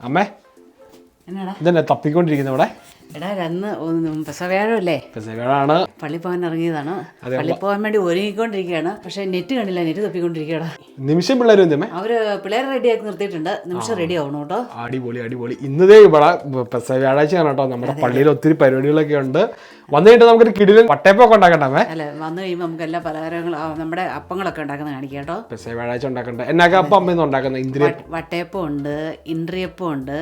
അമ്മേ എന്നാടാ? ഇതെന്നെ തപ്പിക്കൊണ്ടിരിക്കുന്ന ഇവിടെ. എടാ അന്ന് പെസവ്യാഴമല്ലേ പെസവേടാണ് പള്ളി പോകാൻ ഇറങ്ങിയതാണ്. പള്ളി പോകാൻ വേണ്ടി ഒരുങ്ങിക്കൊണ്ടിരിക്കുകയാണ്. പക്ഷെ നെറ്റ് കണ്ടില്ല നെറ്റ് തപ്പിക്കൊണ്ടിരിക്കുകയാണ്. നിമിഷം പിള്ളേരും എന്തേ അവർ പിള്ളേരെ റെഡിയാക്കി നിർത്തിയിട്ടുണ്ട്. നിമിഷം റെഡി ആവണം കേട്ടോ. അടിപൊളി അടിപൊളി. ഇന്നതേ ഇവിടെ വ്യാഴാഴ്ചയാണ് കേട്ടോ. നമ്മുടെ പള്ളിയിൽ ഒത്തിരി പരിപാടികളൊക്കെ ഉണ്ട്. വന്നിട്ട് നമുക്ക് നമുക്കൊരു കിടിലൻ വട്ടയപ്പൊക്കെ ഉണ്ടാക്കണ്ടേ അല്ല വന്നു കഴിയുമ്പോൾ നമുക്ക് എല്ലാ പലഹാരങ്ങളും നമ്മുടെ അപ്പങ്ങളൊക്കെ ഉണ്ടാക്കുന്ന കാണിക്കാം കേട്ടോ. പെസ വ്യാഴാഴ്ച ഉണ്ടാക്കണ്ട? എന്നൊക്കെ അപ്പം അമ്മ ഉണ്ടാക്കുന്നത് ഇന്ദ്രിയ വട്ടയപ്പം ഉണ്ട് ഇന്ദ്രിയപ്പം ഉണ്ട്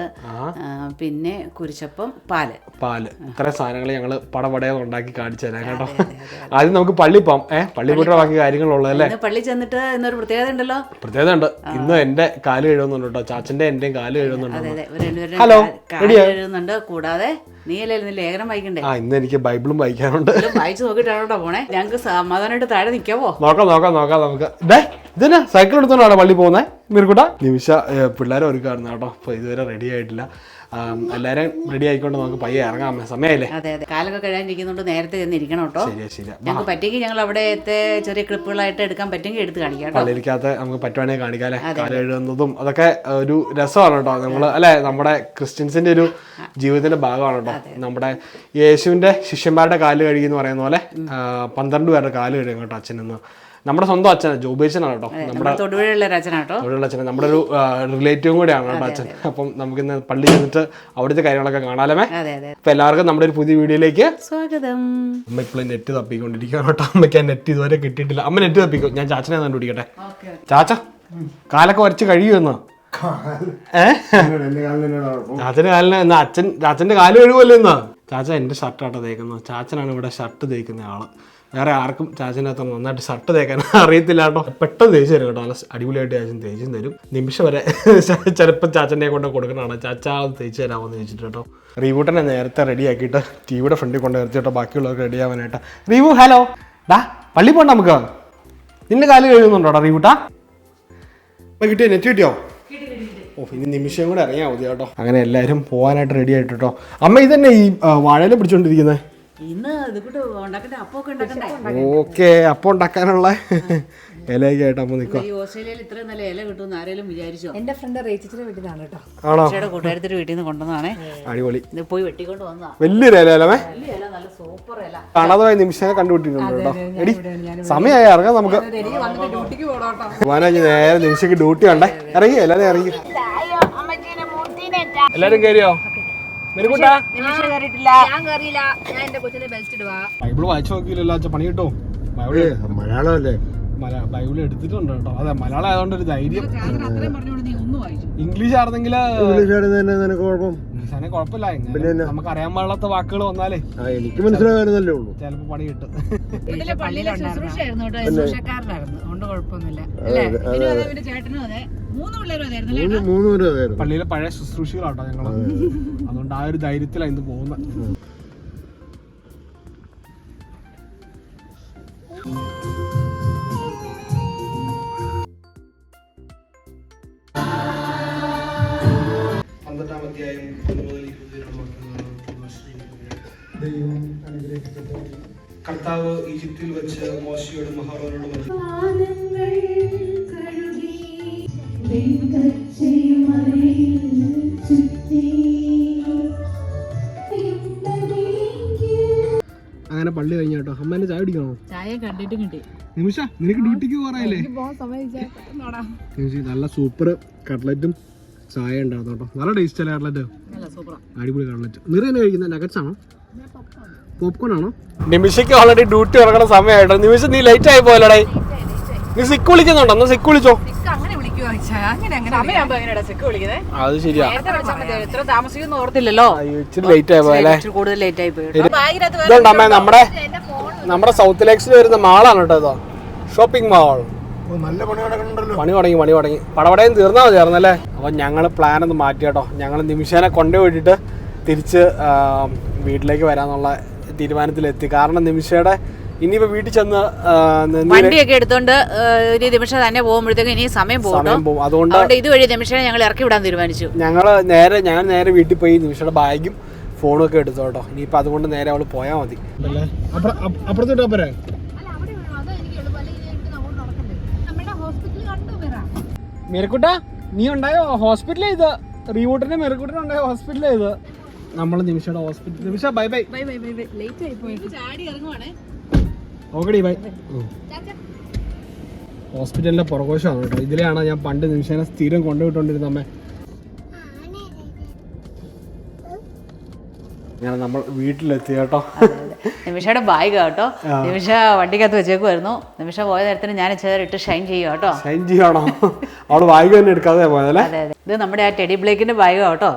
പിന്നെ കുരിശപ്പം പാൽ. പാൽ. ഇത്ര സാധനങ്ങൾ ഞങ്ങൾ പടപടയെ ഉണ്ടാക്കി കാണിച്ചു തരാം കേട്ടോ. ആദ്യം നമുക്ക് പള്ളി പോകാം ഏഹ് പള്ളി പോയിട്ട് ബാക്കി കാര്യങ്ങളുള്ളതല്ലേ? പള്ളി ചെന്നിട്ട് ഇന്നൊരു പ്രത്യേകത ഉണ്ടല്ലോ? പ്രത്യേകത ഉണ്ട്. ഇന്ന് എന്റെ കാൽ കഴുകുന്നുണ്ട് കേട്ടോ. ചാച്ചന്റെ എന്റെയും കാൽ കഴുകുന്നുണ്ട്. ഹലോ, കഴുകുന്നുണ്ട്. കൂടാതെ നീ അല്ലേ ഇന്ന് ലേഖനം വായിക്കണ്ടേ? ആ ഇന്ന് എനിക്ക് ബൈബിളും വായിക്കാനുണ്ട്. ഇതും വായിച്ചു നോക്കിയിട്ടാണോ പോണേ? ഞങ്ങൾക്ക് സമാധാനമായിട്ട് താഴെ നിൽക്കാവോ നോക്കാം നോക്കാം നോക്കാം നമുക്ക്. ഡേ ഇതന്നെ? സൈക്കിൾ എടുത്തോണ്ടാണോ പള്ളി പോകുന്നത് മീർക്കുട്ട? നിമിഷ പിള്ളേരെ ഒരുക്കായിരുന്നു കേട്ടോ. അപ്പോൾ ഇതുവരെ റെഡി ആയിട്ടില്ല. ആം, എല്ലാവരും റെഡി ആയിക്കൊണ്ട് നമുക്ക് പയ്യെ ഇറങ്ങാൻ സമയല്ലേ? അതെ അതെ. കാലൊക്കെ കഴിയാനിരിക്കുന്നുണ്ട് നേരത്തെ ചെന്ന് ഇരിക്കണം കേട്ടോ ശരിയാ. ശരിയാ ഞങ്ങൾക്ക് പറ്റിയെങ്കിൽ ഞങ്ങൾ അവിടെത്തെ ചെറിയ ക്ലിപ്പുകളായിട്ട് എടുക്കാൻ പറ്റുമെങ്കിൽ എടുത്ത് കാണിക്കാം കേട്ടോ. നമുക്ക് പറ്റുവാണെങ്കിൽ കാണിക്കാല്ലേ? അല്ലേ എഴുതുന്നതും അതൊക്കെ ഒരു രസമാണ് കേട്ടോ. നമ്മൾ അല്ലെ നമ്മുടെ ക്രിസ്ത്യൻസിന്റെ ഒരു ജീവിതത്തിന്റെ ഭാഗമാണ് കേട്ടോ. നമ്മുടെ യേശുവിന്റെ ശിഷ്യന്മാരുടെ കാൽ കഴുകി എന്ന് പറയുന്ന പോലെ പന്ത്രണ്ട് പേരുടെ കാൽ കഴുകും കേട്ടോ അച്ഛനെന്ന് നമ്മുടെ സ്വന്തം അച്ഛൻ ജോബേച്ചനാണ് കേട്ടോ. നമ്മുടെ നമ്മുടെ തൊടുപുഴയുള്ള അച്ഛൻ നമ്മുടെ ഒരു റിലേറ്റീവും കൂടെയാണ് കേട്ടോ അച്ഛൻ. അപ്പം നമുക്കിന്ന് പള്ളി ചെന്നിട്ട് അവിടുത്തെ കാര്യങ്ങളൊക്കെ കാണാലേ അതെ അതെ അപ്പൊ എല്ലാവർക്കും നമ്മുടെ ഒരു പുതിയ വീഡിയോയിലേക്ക് സ്വാഗതം. അമ്മ ഇപ്പോഴും നെറ്റ് തപ്പിക്കൊണ്ടിരിക്കുകയാണ് കേട്ടോ. അമ്മയ്ക്ക് ആ നെറ്റ് ഇതുവരെ കിട്ടിയിട്ടില്ല. അമ്മ നെറ്റ് തപ്പിക്കും? ഞാൻ ചാച്ചനെ കണ്ടുപിടിക്കട്ടെ. ചാച്ച കാലൊക്കെ വരച്ച് കഴിയുമെന്നോ? എന്നാ ചാച്ചന്റെ കാലിന് എന്നാ അച്ഛൻ ചാച്ചന്റെ കാൽ കഴിയുമല്ലോ എന്നാ? ചാച്ച എന്റെ ഷർട്ടാട്ടോ തേക്കുന്നത്. ചാച്ചനാണ് ഇവിടെ ഷർട്ട് തേക്കുന്ന ആൾ. വേറെ ആർക്കും ചാച്ചനകത്ത് നന്നായിട്ട് ഷർട്ട് തേക്കാൻ അറിയത്തില്ല കേട്ടോ. പെട്ടെന്ന് തേച്ച് തരും കേട്ടോ. നല്ല അടിപൊളിയായിട്ട് ചാച്ചൻ തേച്ചും തരും. നിമിഷം വരെ ചിലപ്പോൾ ചാച്ചനെ കൊണ്ട് കൊടുക്കണതാണ്. ചാച്ച തേച്ച് തരാമെന്ന് ചോദിച്ചിട്ട് കേട്ടോ. റീവൂട്ടനെ നേരത്തെ റെഡി ആക്കിയിട്ട് ടിവിയുടെ ഫ്രണ്ടിൽ കൊണ്ട് നിർത്തി കേട്ടോ. ബാക്കിയുള്ളവർക്ക് റെഡി ആവാനായിട്ട്. റീവു ഹലോ ഡാ പള്ളി പോണ്ട നമുക്ക്. നിന്റെ കാൽ കഴിയുന്നുണ്ടോടാ അപ്പൊ കിട്ടിയോ? നെറ്റ് കിട്ടിയോ? ഓ ഇനി നിമിഷം കൂടെ ഇറങ്ങിയാൽ മതി കേട്ടോ. അങ്ങനെ എല്ലാവരും പോകാനായിട്ട് റെഡി ആയിട്ട് കേട്ടോ. അമ്മ ഇതന്നെ ഈ വാഴയില പിടിച്ചോണ്ടിരിക്കുന്നത് ഇന്ന് അപ്പൊക്കെ ഉണ്ടാക്കണ്ടേ? ഓക്കെ അപ്പം ഉണ്ടാക്കാനുള്ള ഇലയൊക്കെ ആയിട്ട് അമ്മ നിൽക്കുക ഈ ഓസ്ട്രേലിയയിൽ ഇത്രയും നല്ല ഇല കിട്ടുമെന്ന് ആരെങ്കിലും വിചാരിച്ചോ? എന്റെ ഫ്രണ്ട് റേച്ചിച്ചിന്റെ നിന്നാണ് കേട്ടോ. ആണോ? കൂട്ടുകാരത്തിന്റെ വീട്ടിൽ നിന്ന് കൊണ്ടുവന്നതാണേ. അടിപൊളി. ഇത് പോയി വെട്ടിക്കൊണ്ട് വന്നതാ. വലിയൊരു ഇല അല്ലേ വലിയ ഇല നല്ല സൂപ്പർ ഇല. കാണാതെ നിമിഷനെ കണ്ടുപിട്ടിട്ടുണ്ട് കേട്ടോ. എടി സമയമായി ഇറങ്ങാം നമുക്ക്. എനിക്ക് വന്നിട്ട് ഡ്യൂട്ടിക്ക് പോകണം നേരെ നിമിഷക്ക് ഡ്യൂട്ടി ഉണ്ടേ ഇറങ്ങി എല്ലാരും ഇറങ്ങി. എല്ലാരും കയറിയോ ബൈബിൾ വായിച്ചു നോക്കിയില്ലല്ലോ അച്ഛൻ പണി കിട്ടോ ബൈബിൾ മലയാളമല്ലേ? മല- ബൈബിൾ എടുത്തിട്ടുണ്ട് കേട്ടോ. അതെ മലയാളം ആയതുകൊണ്ട് ഒരു ധൈര്യം. ഇംഗ്ലീഷ് ആയിരുന്നെങ്കിൽ ഇംഗ്ലീഷ് കുഴപ്പമില്ല. നമുക്ക് അറിയാൻ പാടില്ലാത്ത വാക്കുകൾ വന്നാലേ എനിക്ക് മനസ്സിലാകാനല്ലേ ഉള്ളൂ. ചിലപ്പോ പണി കിട്ടും. പള്ളിയിലെ മൂന്ന് പേരും അതായിരുന്നു പഴയ ശുശ്രൂഷികളാട്ടോ ഞങ്ങൾ. അതുകൊണ്ട് ആ ഒരു ധൈര്യത്തിലാണ് ഇന്ന് പോകുന്നത്. പന്ത്രണ്ടാം അധ്യായം ഒന്ന് മുതൽ ഇരുപത് ദൈവം അനുഗ്രഹിക്കപ്പെട്ടു കർത്താവ് ഈജിപ്തിൽ വെച്ച് മോശയോട് മഹാറോനോട് അങ്ങനെ പള്ളി കഴിഞ്ഞ കേട്ടോ. അമ്മ എന്നെ ചായ കുടിക്കണോ? ചായ കണ്ടിട്ട് കിട്ടി. നിമിഷ നിനക്ക് ഡ്യൂട്ടിക്ക് പോറായില്ലേ നിമിഷ നല്ല സൂപ്പർ കട്ട്ലറ്റും ചായ ഉണ്ടായിരുന്നു കേട്ടോ. നല്ല ടേസ്റ്റ് അല്ലേ കട്ട്ലറ്റ് അടിപൊളി കട്ട്ലറ്റ് നിറ തന്നെ കഴിക്കുന്നത് നഗറ്റ്സ് ആണോ? പോപ്കോൺ ആണോ നിമിഷയ്ക്ക് ഓൾറെഡി ഡ്യൂട്ടി ഇറങ്ങുന്ന സമയമായിട്ടോ? നിമിഷം നീ ലൈറ്റ് ആയി പോയല്ലേ നീ സിക്ക് വിളിക്കുന്നുണ്ടോ? എന്നാ സിക്ക് വിളിച്ചോ? അത് ശരിയാ. നമ്മടെ മതി. ഇച്ചിരി ലേറ്റ് ആയി പോയല്ലേ? ഇതുണ്ട് അമ്മേ നമ്മുടെ നമ്മുടെ സൗത്ത് ലേക്സിൽ വരുന്ന മാളാണ് കേട്ടോ ഇതോ. ഷോപ്പിംഗ് മാൾ നല്ല പണി തുടങ്ങി പണി തുടങ്ങി പണി തുടങ്ങി. പടപടയും തീർന്നാൽ അപ്പൊ അപ്പോൾ ഞങ്ങൾ പ്ലാൻ ഒന്ന് മാറ്റി കേട്ടോ. ഞങ്ങൾ നിമിഷേനെ കൊണ്ടുപോയിട്ട് തിരിച്ച് വീട്ടിലേക്ക് വരാന്നുള്ള തീരുമാനത്തിലെത്തി. കാരണം നിമിഷയുടെ ഇനിയിപ്പോ വീട്ടിൽ ചെന്ന് വണ്ടിയൊക്കെ എടുത്തോണ്ട് ഒരു നിമിഷം തന്നെ പോകുമ്പോഴത്തേക്കും ഇനി സമയം പോകും അതുകൊണ്ട് ഇതുവഴി നിമിഷം ഞങ്ങൾ ഇറക്കി വിടാൻ തീരുമാനിച്ചു. ഞങ്ങൾ നേരെ ഞാൻ നേരെ വീട്ടിൽ പോയി നിമിഷയുടെ ബാഗും ഫോണും ഒക്കെ എടുത്തു കേട്ടോ. ഇനിയിപ്പോൾ അതുകൊണ്ട് നേരെ അവൾ പോയാൽ മതി. അപ്പുറത്തോട്ട് പോരാ? മീരക്കുട്ട നീ ഉണ്ടായോ? ഹോസ്പിറ്റലിൽ ഇത്? റീവൂട്ടിന്റെ മെറുക്കൂട്ടിനുണ്ട് ഹോസ്പിറ്റലിൽ ഇത്? നമ്മൾ നിമിഷയുടെ hospital Nimisha bye bye bye bye bye bye late ആയി പോയി. ചാടി ഇറങ്ങുവാണേ. ഓക്കടി ബൈ ഹോസ്പിറ്റലിന്റെ പുറകോശമാണ് കേട്ടോ. ഇതിലെയാണ് ഞാൻ പണ്ട് നിമിഷേനെ സ്ഥിരം കൊണ്ടുപോയിട്ടോണ്ടിരുന്ന അമ്മ. ഞാൻ നമ്മൾ വീട്ടിലെത്തി കേട്ടോ. നിമിഷയുടെ ബാഗ് കേട്ടോ. നിമിഷ വണ്ടിക്കകത്ത് വെച്ചേക്കുമായിരുന്നു നിമിഷ പോയ നേരത്തിന് ഞാൻ ഇട്ട് ഷൈൻ ചെയ്യുക കേട്ടോ. ഷൈൻ ചെയ്യണോ അവൾ വായിക തന്നെ എടുക്കാതെ പോയതല്ലേ? അതെ അതെ. ഇത് നമ്മുടെ ആ ടെഡി ബ്ലേക്കിന്റെ ബാഗ് കേട്ടോ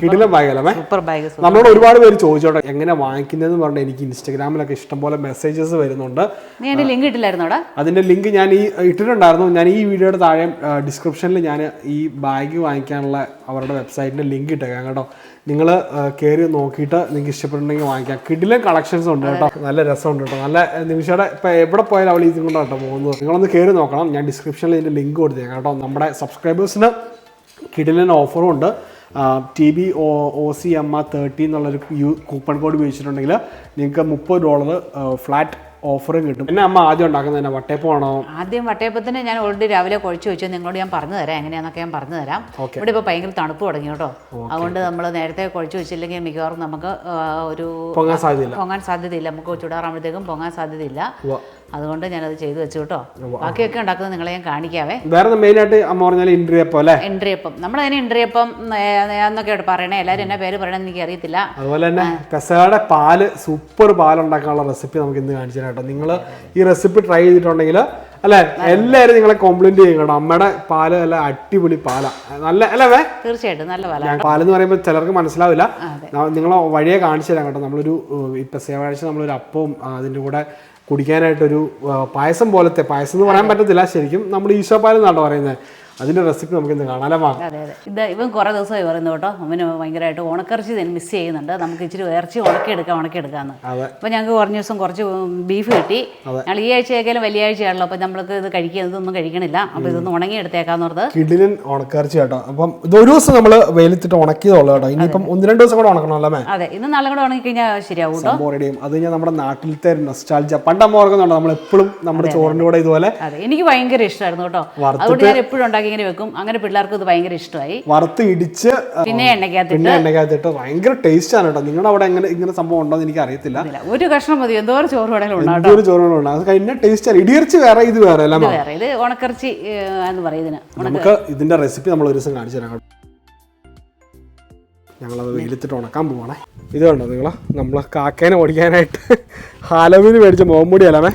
കിടിലം ബാഗല്ലേ? സൂപ്പർ ബാഗ് നമ്മളോട് ഒരുപാട് പേര് ചോദിച്ചോട്ടെ എങ്ങനെ വാങ്ങിക്കുന്നതെന്ന് പറഞ്ഞാൽ എനിക്ക് ഇൻസ്റ്റാഗ്രാമിലൊക്കെ ഇഷ്ടംപോലെ മെസ്സേജസ് വരുന്നുണ്ട്. നീ എന്റെ ലിങ്ക് ഇട്ടില്ലായിരുന്നു അവിടെ? അതിന്റെ ലിങ്ക് ഞാൻ ഈ ഇട്ടിട്ടുണ്ടായിരുന്നു. ഞാൻ ഈ വീഡിയോയുടെ താഴെ ഡിസ്ക്രിപ്ഷനിൽ ഞാൻ ഈ ബാഗ് വാങ്ങിക്കാനുള്ള അവരുടെ വെബ്സൈറ്റിന്റെ ലിങ്ക് ഇട്ടേക്കാം കേട്ടോ. നിങ്ങൾ കയറി നോക്കിയിട്ട് നിങ്ങൾക്ക് ഇഷ്ടപ്പെട്ടുണ്ടെങ്കിൽ വാങ്ങിക്കാം. കിടിലം കളക്ഷൻസ് ഉണ്ട് കേട്ടോ. നല്ല രസമുണ്ട് കേട്ടോ. നല്ല നിമിഷയുടെ ഇപ്പൊ എവിടെ പോയാലും അവൾ ഇതും കൊണ്ടാണ് കേട്ടോ പോകുന്നത്. നിങ്ങളൊന്ന് കയറി നോക്കണം. ഞാൻ ഡിസ്ക്രിപ്ഷനിൽ ഇതിന്റെ ലിങ്ക് കൊടുത്തേക്കാം കേട്ടോ. നമ്മുടെ സബ്സ്ക്രൈബേഴ്സിന് കിടിലൻ ഓഫറും ഉണ്ട്. T B O O C M ആ തേർട്ടി എന്നുള്ളൊരു യു കൂപ്പൺ കോഡ് ഉപയോഗിച്ചിട്ടുണ്ടെങ്കിൽ നിങ്ങൾക്ക് മുപ്പത് ഡോളർ ഫ്ലാറ്റ് ഓഫറും കിട്ടും. പിന്നെ അമ്മ ആദ്യം ഉണ്ടാക്കുന്നത് തന്നെ വട്ടയപ്പമാണോ ആദ്യം വട്ടയപ്പത്തിന് ഞാൻ ഓൾറെഡി രാവിലെ കുഴച്ച് വെച്ചു. നിങ്ങളോട് ഞാൻ പറഞ്ഞു തരാം. എങ്ങനെയാന്നൊക്കെ ഞാൻ പറഞ്ഞു തരാം. ഇവിടെ ഇപ്പോൾ ഭയങ്കര തണുപ്പ് തുടങ്ങി കേട്ടോ. അതുകൊണ്ട് നമ്മൾ നേരത്തെ കുഴച്ച് വെച്ചില്ലെങ്കിൽ മിക്കവാറും നമുക്ക് ഒരു പൊങ്ങാൻ സാധ്യതയില്ല. പൊങ്ങാൻ സാധ്യതയില്ല. നമുക്ക് ചൂടാറാകുമ്പോഴത്തേക്കും പൊങ്ങാൻ സാധ്യതയില്ല. അതുകൊണ്ട് ഞാനത് ചെയ്തു വെച്ചു കേട്ടോ. ബാക്കിയൊക്കെ ഉണ്ടാക്കുന്നത് നിങ്ങളെ ഞാൻ കാണിക്കാവേ. വേറെ മെയിനായിട്ട് അമ്മ പറഞ്ഞാൽ ഇൻട്രിയപ്പം അല്ലേ? നമ്മൾ അതിന് ഇൻട്രിയപ്പം എന്നൊക്കെ പറയണേ. എല്ലാവരും എന്നെ പേര് പറയണമെന്ന് എനിക്ക് അറിയത്തില്ല. അതുപോലെ തന്നെ പെസയുടെ പാൽ സൂപ്പർ പാൽ ഉണ്ടാക്കാനുള്ള റെസിപ്പി നമുക്ക് ഇന്ന് കാണിച്ചു കേട്ടോ. നിങ്ങൾ ഈ റെസിപ്പി ട്രൈ ചെയ്തിട്ടുണ്ടെങ്കിൽ അല്ലെ എല്ലാവരും നിങ്ങളെ കോംപ്ലിമെന്റ് ചെയ്യും കേട്ടോ. അമ്മയുടെ പാൽ അല്ല അടിപൊളി പാലാ. നല്ല അല്ലേ വേ? തീർച്ചയായിട്ടും നല്ല പാലാണ് ഞാൻ പാലെന്ന് പറയുമ്പോൾ ചിലർക്ക് മനസ്സിലാവില്ല. നിങ്ങൾ വഴിയെ കാണിച്ചു തരാം കേട്ടോ. നമ്മളൊരു ഇപ്പം സേവാഴ്ച നമ്മളൊരു അപ്പവും അതിന്റെ കൂടെ കുടിക്കാനായിട്ടൊരു പായസം പോലത്തെ പായസം എന്ന് പറയാൻ പറ്റത്തില്ല. ശരിക്കും നമ്മൾ ഈശോ പാൽ എന്നാട്ടോ പറയുന്നത്. അതിന്റെ റെസിപ്പി നമുക്ക് ഇന്ന് കാണാനാണ് അതെ അതെ. ഇത് ഇവൻ കുറേ ദിവസമായി പറയുന്നു കേട്ടോ. അവന് ഭയങ്കരമായിട്ട് ഉണക്കറിച്ചി മിസ് ചെയ്യുന്നുണ്ട്. നമുക്ക് ഇച്ചിരി ഇറച്ചി ഉണക്കിയെടുക്കാം ഉണക്കിയെടുക്കാമെന്ന് എടുക്കാന്ന് അപ്പോൾ ഞങ്ങൾക്ക് കുറഞ്ഞ ദിവസം കുറച്ച് ബീഫ് കിട്ടി. ഞങ്ങൾ ഈ ആഴ്ചയൊക്കെയാലും വലിയ ആഴ്ചയാണല്ലോ അപ്പോൾ നമ്മൾക്ക് ഇത് കഴിക്കുക ഇതൊന്നും കഴിക്കണില്ല. അപ്പോൾ ഇതൊന്ന് ഉണങ്ങി എടുത്തേക്കാന്ന് പറഞ്ഞത്. കിടിലൻ ഉണക്കിറച്ചി കേട്ടോ. അപ്പം ഇതൊരു ഒരു ദിവസം നമ്മൾ വെയിലത്തിട്ട് ഉണക്കിയതുള്ളൂ കേട്ടോ. ഇനിയിപ്പം ഒന്ന് രണ്ട് ദിവസം കൂടെ ഉണക്കണം അല്ലേ മേ അതെ. ഇന്ന് നാളെ കൂടെ ഉണങ്ങി കഴിഞ്ഞാൽ ശരിയാവും കേട്ടോ. റെഡിയും അത് കഴിഞ്ഞാൽ നമ്മുടെ നാട്ടിലത്തെ നൊസ്റ്റാൾജ പണ്ട് അമ്മ ഓർക്കുന്നുണ്ടോ? നമ്മൾ എപ്പോഴും നമ്മുടെ ചോറിന്റെ കൂടെ ഇതുപോലെ അതെ. എനിക്ക് ഭയങ്കര ഇഷ്ടമായിരുന്നു കേട്ടോ. അതുകൊണ്ട് ഞാൻ എപ്പോഴും ഉണ്ടാക്കി ഇങ്ങനെ വെക്കും. അങ്ങനെ പിള്ളേർക്ക് ഇത് ഭയങ്കര ഇഷ്ടമായി. വറുത്ത് ഇടിച്ച് പിന്നെ എണ്ണയ്ക്കകത്തിട്ട് പിന്നെ എണ്ണക്കകത്തിട്ട് ഭയങ്കര ടേസ്റ്റ് ആണ് കേട്ടോ. നിങ്ങളുടെ അവിടെ എങ്ങനെ ഇങ്ങനെ സംഭവം ഉണ്ടോ എന്ന് എനിക്ക് അറിയത്തില്ല ഒരു കഷ്ണം മതി. എന്തോരം ചോറ് വേണമെങ്കിലും ഒരു ചോറ് ചോറുകളുണ്ട് അത് കഴിഞ്ഞ ടേസ്റ്റ് ആണ് ഇടിയർച്ച വേറെ ഇത് വേറെ ഇത് വേറെ. ഇത് ഉണക്കറിച്ചി എന്ന് പറയുന്നത് നമുക്ക് ഇതിന്റെ റെസിപ്പി നമ്മൾ ഒരു ദിവസം കാണിച്ചു തരാം ഞങ്ങളത് വെയിലിട്ട് ഉണക്കാൻ പോവാണേ. ഇത് കണ്ടോ നിങ്ങൾ നമ്മൾ കാക്കേനെ ഓടിക്കാനായിട്ട് ഹാലോവിന് മേടിച്ച മുഖംമൂടി അല്ലാമേ